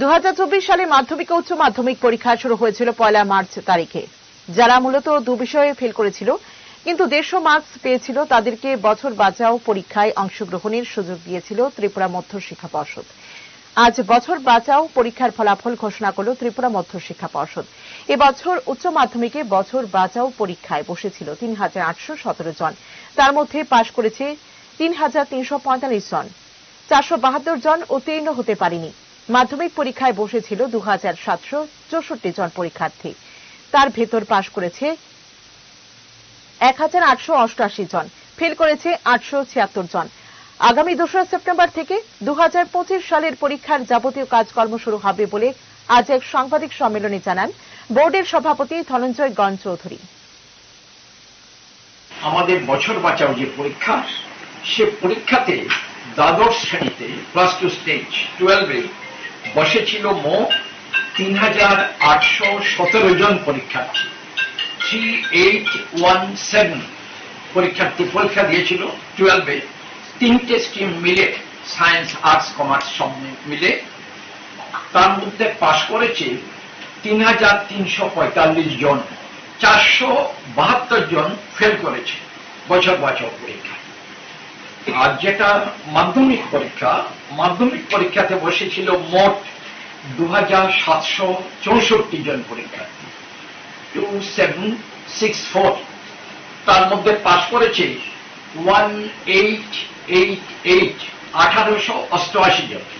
দু হাজার চব্বিশ সালে মাধ্যমিক ও উচ্চ মাধ্যমিক পরীক্ষা শুরু হয়েছিল পয়লা মার্চ তারিখে। যারা মূলত দু বিষয়ে ফেল করেছিল, কিন্তু দেড়শো মার্কস পেয়েছিল, তাদেরকে বছর বাঁচাও পরীক্ষায় অংশগ্রহণের সুযোগ দিয়েছিল ত্রিপুরা মধ্য শিক্ষা পর্ষদ। আজ বছর বাঁচাও পরীক্ষার ফলাফল ঘোষণা করল ত্রিপুরা মধ্য শিক্ষা পর্ষদ। এবছর উচ্চ মাধ্যমিকে বছর বাঁচাও পরীক্ষায় বসেছিল তিন হাজার আটশো সতেরো জন। তার মধ্যে পাশ করেছে তিন হাজার তিনশো পঁয়তাল্লিশ জন। চারশো বাহাত্তর জন উত্তীর্ণ হতে পারেনি। মাধ্যমিক পরীক্ষায় বসেছিল দু হাজার সাতশো চৌষট্টি জন পরীক্ষার্থী। তার ভেতর পাশ করেছে এক হাজার আটশো অষ্টআশি জন, ফেল করেছে আটশো ছিয়াত্তর জন। আগামী দোসরা সেপ্টেম্বর থেকে দু হাজার পঁচিশ সালের পরীক্ষার যাবতীয় কাজকর্ম শুরু হবে বলে আজ এক সাংবাদিক সম্মেলনে জানান বোর্ডের সভাপতি ধনঞ্জয় গণ চৌধুরী আমাদের বছর বাঁচাও যে পরীক্ষা, সে পরীক্ষাতে দ্বাদশ শ্রেণীতে প্লাস টু স্টেজ টুয়েলভে বসেছিল মোট তিন হাজার আটশো সতেরো জন পরীক্ষার্থী। থ্রি এইট ওয়ান সেভেন পরীক্ষার্থী পরীক্ষা দিয়েছিল টুয়েলভে। তিনটে স্ট্রিম মিলে, সায়েন্স, আর্টস, কমার্স সব মিলে তার মধ্যে পাশ করেছে তিন হাজার তিনশো পঁয়তাল্লিশ জন। চারশো বাহাত্তর জন ফেল করেছে বছর বছর পরীক্ষা আর যেটা মাধ্যমিক পরীক্ষা, মাধ্যমিক পরীক্ষাতে বসেছিল মোট দু হাজার সাতশো চৌষট্টি জন পরীক্ষার্থী। টু সেভেন সিক্স ফোর তার মধ্যে পাশ করেছে ওয়ান এইট এইট এইট আঠারোশো অষ্টআশি জন।